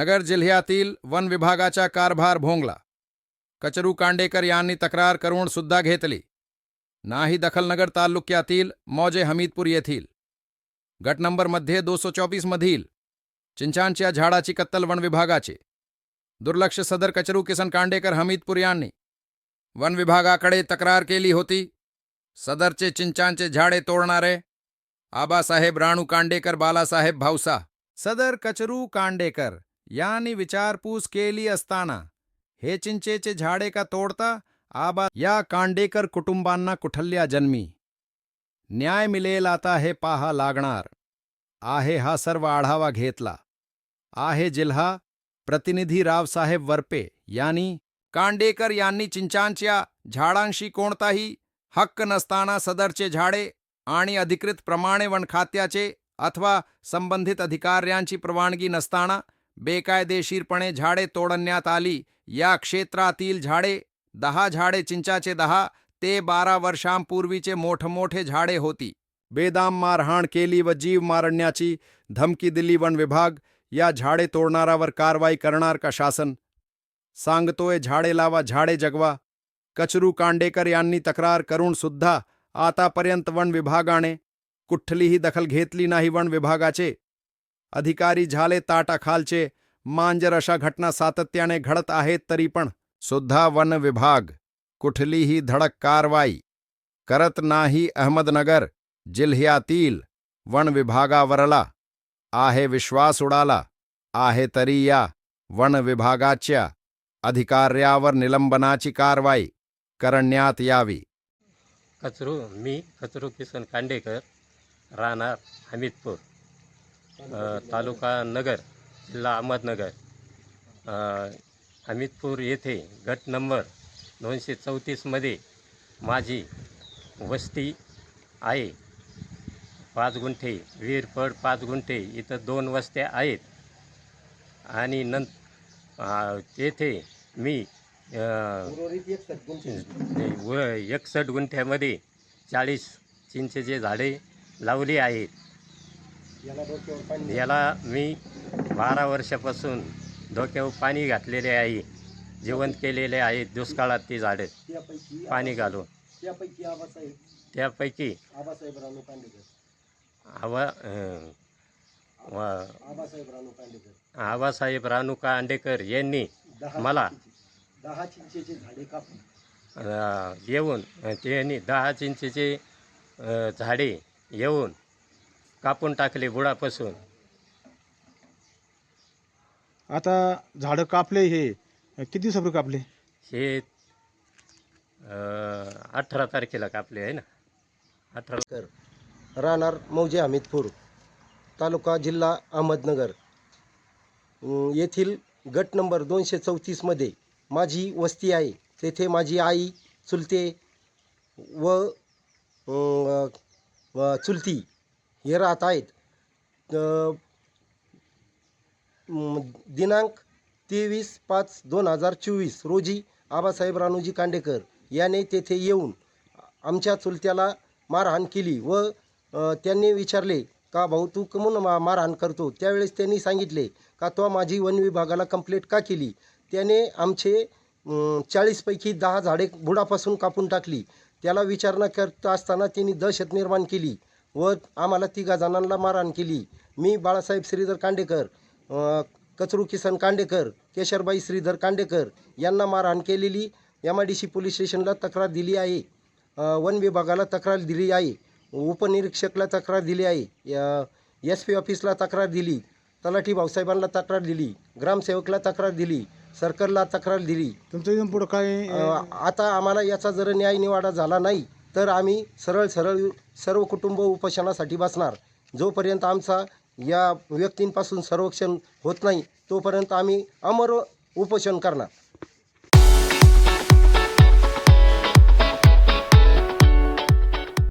नगर जिल्ह्यातील वन विभागाचा कारभार भोंगला. कचरू कांडेकर यांनी तक्रार करून सुद्धा घेतली. नाही दखलनगर तालुक्यातील मौजे हमीदपूर येथील. गट नंबरमध्ये दोनशे चोवीस मधील चिंचांच्या झाडाची कत्तल वन विभागाचे. दुर्लक्ष सदर कचरू किसन कांडेकर हमीदपूर यांनी वन विभागाकडे तक्रार केली होती. सदरचे चिंचांचे झाडे तोडणारे आबासाहेब राणू कांडेकर, बालासाहेब भावसा सदर कचरू कांडेकर यांनी विचारपूस केली असताना. हे चिंचेचे झाडे का तोडता? आबा या कांडेकर कुटुंबांना कुठल्या जन्मी? न्याय मिळेल आता हे पाहा लागणार. आहे हा सर्व आढावा घेतला. आहे जिल्हा प्रतिनिधी रावसाहेब वरपे यांनी कांडेकर यांनी चिंचांच्या झाडांशी कोणताही हक्क नसताना सदरचे झाडे आणि अधिकृत प्रमाणे वनखात्याचे अथवा संबंधित अधिकाऱ्यांची परवानगी नसताना बेकायदेशीरपणे झाडे तोडण्यात आली. या क्षेत्रातील झाडे दहा झाडे चिंचाचे दहा ते बारा वर्षांपूर्वीचे मोठमोठे झाडे होती. बेदाम मारहाण केली व जीव मारण्याची धमकी दिली वन विभाग या झाडे तोडणारावर कारवाई करणार का शासन? सांगतोय झाडे लावा झाडे जगवा. कचरू कांडेकर यांनी तक्रार करून सुद्धा आतापर्यंत वन विभागाने कुठलीही दखल घेतली नाही वन विभागाचे. अधिकारी झाले ताटाखालचे मांजर अशा घटना सातत्याने घडत आहेत तरी पण सुद्धा वन विभाग कुठलीही धडक कारवाई करत नाही अहमदनगर जिल्ह्यातील वन विभागावरला. आहे विश्वास उडाला. आहे तरी या वन विभागाच्या अधिकाऱ्यावर निलंबनाची कारवाई करण्यात यावी. कचरू मी कचरू किसन कांडेकर राहणार हमीदपूर. तालुका नगर जिल्हा अहमदनगर. अ, हमीदपूर येथे गट नंबर दोनशे चौतीसमध्ये माझी वस्ती आहे. पाच गुंठे वीरपड पाच गुंठे इथं दोन वस्त्या आहेत. आणि नं तेथे मी एकसठ व एकसष्ट गुंठ्यामध्ये चाळीस चिंचेचे झाडे लावली आहेत. याला मी बारा वर्षापासून डोक्यावर पाणी घातलेले आहे. जिवंत केलेले आहेत दुष्काळात ती झाडे पाणी घालून. त्यापैकी आबासाहेब त्यापैकी आबासाहेब रानू कांडेकर यांनी मला दहा चिंचेचे झाडे कापून. येऊन त्यांनी दहा चिंचेचे झाडे येऊन कापून टाकले बुडापासून आता झाडं कापले हे किती दिवसापूर्वी कापले? हे अठरा तारखेला कापले आहे ना. अठरा कर. राहणार मौजे हमीदपूर तालुका जिल्हा अहमदनगर. अं, येथील गट नंबर दोनशे चौतीसमध्ये माझी वस्ती आहे. तेथे माझी आई चुलते व अं, व चुलती हे राहत आहेत. दिनांक तेवीस पाच दोन हजार चोवीस रोजी आबासाहेब रानूजी कांडेकर याने तेथे येऊन आमच्या चुलत्याला मारहाण केली व त्यांनी विचारले का भाऊ तू कमून मा मारहाण करतो? त्यावेळेस त्यांनी सांगितले का तो माझी वन विभागाला कंप्लेंट का केली? त्याने आमचे चाळीसपैकी दहा झाडे बुडापासून कापून टाकली. त्याला विचारणा करत असताना त्यांनी दहशत निर्माण केली. व आम्हाला तिघा जणांना मारहाण केली. मी बाळासाहेब श्रीधर कांडेकर कचरू किसन कांडेकर केशरबाई श्रीधर कांडेकर यांना मारहाण केलेली. M I D C police स्टेशनला तक्रार दिली आहे. वन विभागाला तक्रार दिली आहे. उपनिरीक्षकला तक्रार दिली आहे. एस पी ऑफिसला तक्रार दिली. तलाठी भाऊसाहेबांना तक्रार दिली. ग्रामसेवकला तक्रार दिली. सर्कलला तक्रार दिली. तुमचं इथून पुढं काय? आता आम्हाला याचा जर न्याय निवाडा झाला नाही तर आम्ही सरळ सरळ सर्व कुटुंब उपोषणासाठी बसणार. जोपर्यंत आमचा या व्यक्तींपासून संरक्षण होत नाही तोपर्यंत आम्ही अमर उपोषण करणार.